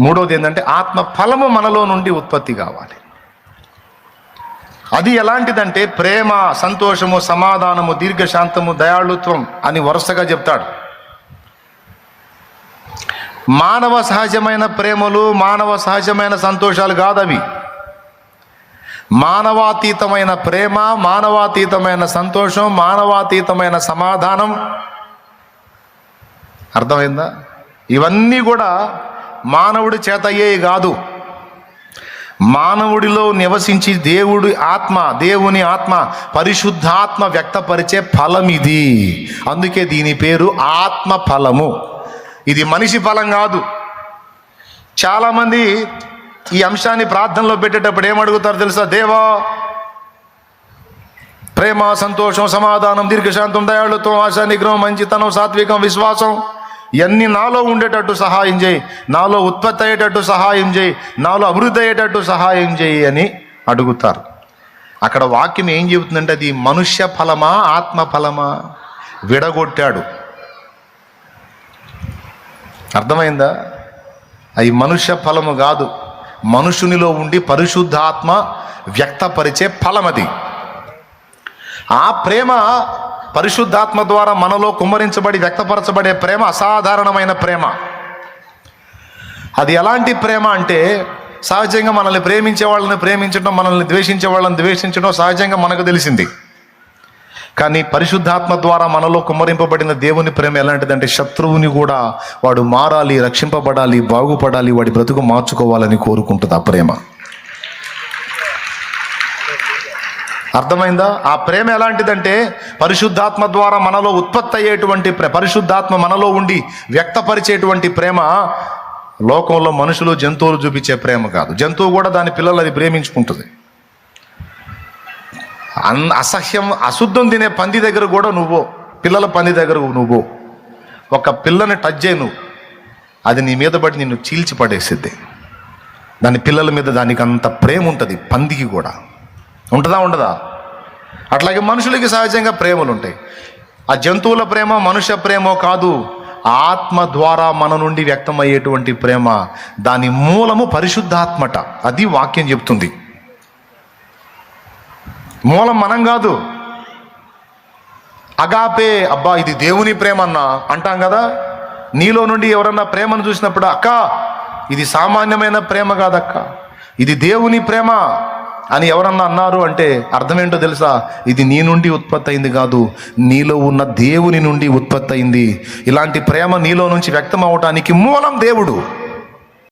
మూడోది ఏంటంటే ఆత్మ ఫలము మనలో నుండి ఉత్పత్తి కావాలి. అది ఎలాంటిదంటే ప్రేమ సంతోషము సమాధానము దీర్ఘశాంతము దయాళుత్వం అని వరుసగా చెప్తాడు. మానవ సహజమైన ప్రేమలు మానవ సహజమైన సంతోషాలు కాదవి. మానవాతీతమైన ప్రేమ మానవాతీతమైన సంతోషం మానవాతీతమైన సమాధానం. అర్థమైందా? ఇవన్నీ కూడా మానవుడి చేతయ్యే కాదు. మానవుడిలో నివసించి దేవుడి ఆత్మ దేవుని ఆత్మ పరిశుద్ధాత్మ వ్యక్తపరిచే ఫలం ఇది. అందుకే దీని పేరు ఆత్మ ఫలము ఇది మనిషి ఫలం కాదు. చాలామంది ఈ అంశాన్ని ప్రార్థనలో పెట్టేటప్పుడు ఏమడుగుతారు తెలుసా? దేవా ప్రేమ సంతోషం సమాధానం దీర్ఘశాంతం దయాళుత్వం ఆశా నిగ్రహం మంచితనం సాత్వికం విశ్వాసం ఇవన్నీ నాలో ఉండేటట్టు సహాయం చేయి నాలో ఉత్పత్తి అయ్యేటట్టు సహాయం చేయి నాలో అభివృద్ధి అయ్యేటట్టు సహాయం చేయి అని అడుగుతారు. అక్కడ వాక్యం ఏం చెబుతుందంటే అది మనుష్య ఫలమా ఆత్మ ఫలమా? విడగొట్టాడు. అర్థమైందా? అది మనుష్య ఫలము కాదు. మనుషునిలో ఉండి పరిశుద్ధాత్మ వ్యక్తపరిచే ఫలమది. ఆ ప్రేమ పరిశుద్ధాత్మ ద్వారా మనలో కుమ్మరించబడి వ్యక్తపరచబడే ప్రేమ అసాధారణమైన ప్రేమ. అది ఎలాంటి ప్రేమ అంటే సహజంగా మనల్ని ప్రేమించే వాళ్ళని ప్రేమించడం మనల్ని ద్వేషించే వాళ్ళని ద్వేషించడం సహజంగా మనకు తెలిసింది. కానీ పరిశుద్ధాత్మ ద్వారా మనలో కుమ్మరింపబడిన దేవుని ప్రేమ ఎలాంటిదంటే శత్రువుని కూడా వాడు మారాలి రక్షింపబడాలి బాగుపడాలి వాడి బ్రతుకు మార్చుకోవాలని కోరుకుంటుంది ఆ ప్రేమ. అర్థమైందా? ఆ ప్రేమ ఎలాంటిదంటే పరిశుద్ధాత్మ ద్వారా మనలో ఉత్పత్తి అయ్యేటువంటి ప్రే పరిశుద్ధాత్మ మనలో ఉండి వ్యక్తపరిచేటువంటి ప్రేమ లోకంలో మనుషులు జంతువులు చూపించే ప్రేమ కాదు. జంతువు కూడా దాని పిల్లలు అది ప్రేమించుకుంటుంది. అన్ అసహ్యం అశుద్ధం తినే పంది దగ్గర కూడా నువ్వు పిల్లల పంది దగ్గర నువ్వు. ఒక పిల్లని టచ్ చేయి నువ్వు. అది నీ మీద పడి నిన్ను చీల్చి పడేసిద్ది. దాని పిల్లల మీద దానికి అంత ప్రేమ ఉంటుంది పందికి కూడా. ఉంటుందా ఉండదా? అట్లాగే మనుషులకి సహజంగా ప్రేమలు ఉంటాయి ఆ జంతువుల ప్రేమ మనుష్య ప్రేమ కాదు ఆత్మ ద్వారా మన నుండి వ్యక్తమయ్యేటువంటి ప్రేమ. దాని మూలము పరిశుద్ధాత్మట. అది వాక్యం చెప్తుంది. మూలం మనం కాదు. అగాపే అబ్బా ఇది దేవుని ప్రేమ అన్నా. అంటాం కదా? నీలో నుండి ఎవరన్నా ప్రేమను చూసినప్పుడు అక్క ఇది సామాన్యమైన ప్రేమ కాదక్క. ఇది దేవుని ప్రేమ. అని ఎవరన్నా అన్నారు అంటే అర్థం ఏంటో తెలుసా? ఇది నీ నుండి ఉత్పత్తి అయింది కాదు. నీలో ఉన్న దేవుని నుండి ఉత్పత్తి అయింది ఇలాంటి ప్రేమ నీలో నుంచి వ్యక్తం అవటానికి మూలం దేవుడు.